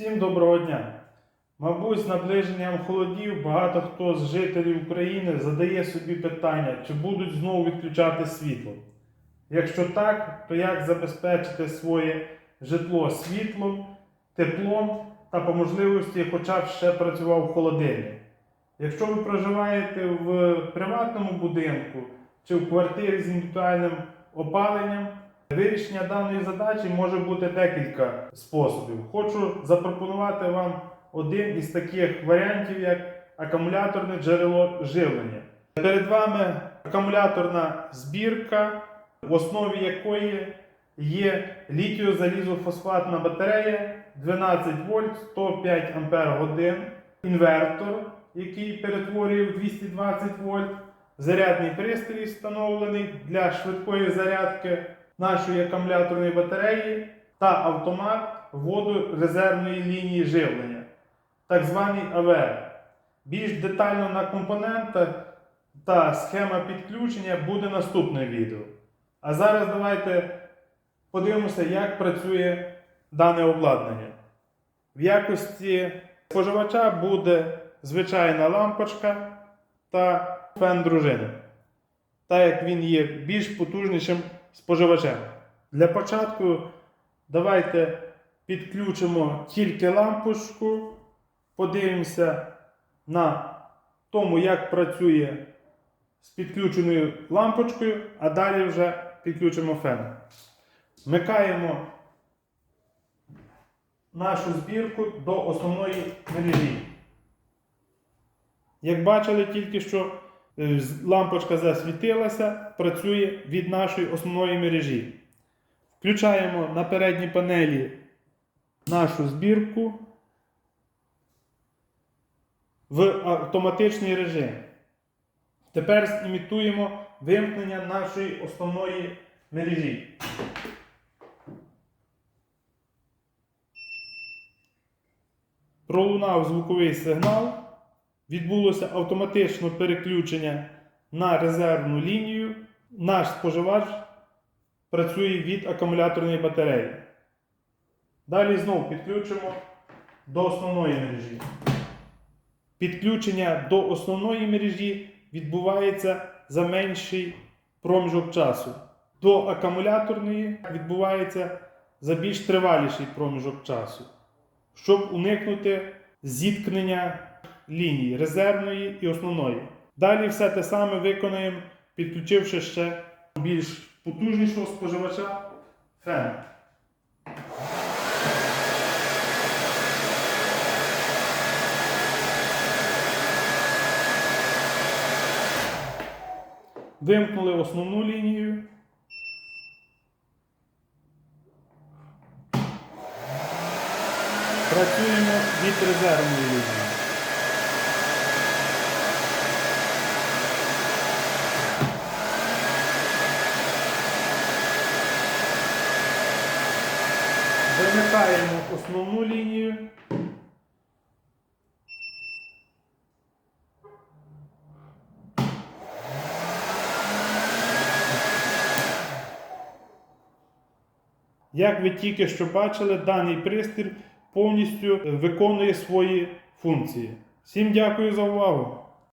Всім доброго дня! Мабуть, з наближенням холодів багато хто з жителів України задає собі питання, чи будуть знову відключати світло. Якщо так, то як забезпечити своє житло світлом, теплом та по можливості хоча б ще працював холодильник? Якщо ви проживаєте в приватному будинку чи в квартирі з індивідуальним опаленням, Вирішення даної задачі може бути декілька способів. Хочу запропонувати вам один із таких варіантів, як акумуляторне джерело живлення. Перед вами акумуляторна збірка, в основі якої є літіозалізофосфатна батарея 12 вольт 105 ампер годин, інвертор, який перетворює в 220 вольт, зарядний пристрій встановлений для швидкої зарядки нашої акумуляторної батареї та автомат вводу резервної лінії живлення, так званий АВР. Більш детально на компонентах та схема підключення буде наступне відео. А зараз давайте подивимося, як працює дане обладнання. В якості споживача буде звичайна лампочка та фен дружини, так як він є більш потужнішим споживачем. Для початку давайте підключимо тільки лампочку, подивимося на тому, як працює з підключеною лампочкою, а далі вже підключимо фен. Вмикаємо нашу збірку до основної мережі. Як бачили тільки що лампочка засвітилася, працює від нашої основної мережі. Включаємо на передній панелі нашу збірку в автоматичний режим. Тепер імітуємо вимкнення нашої основної мережі. Пролунав звуковий сигнал. Відбулося автоматичне переключення на резервну лінію. Наш споживач працює від акумуляторної батареї. Далі знову підключимо до основної мережі. Підключення до основної мережі відбувається за менший проміжок часу. До акумуляторної відбувається за більш триваліший проміжок часу, щоб уникнути зіткнення ліній резервної і основної. Далі все те саме виконаємо, підключивши ще більш потужнішого споживача фен. Вимкнули основну лінію. Працюємо від резервної лінії. Вимикаємо основну лінію. Як ви тільки що бачили, даний пристрій повністю виконує свої функції. Всім дякую за увагу!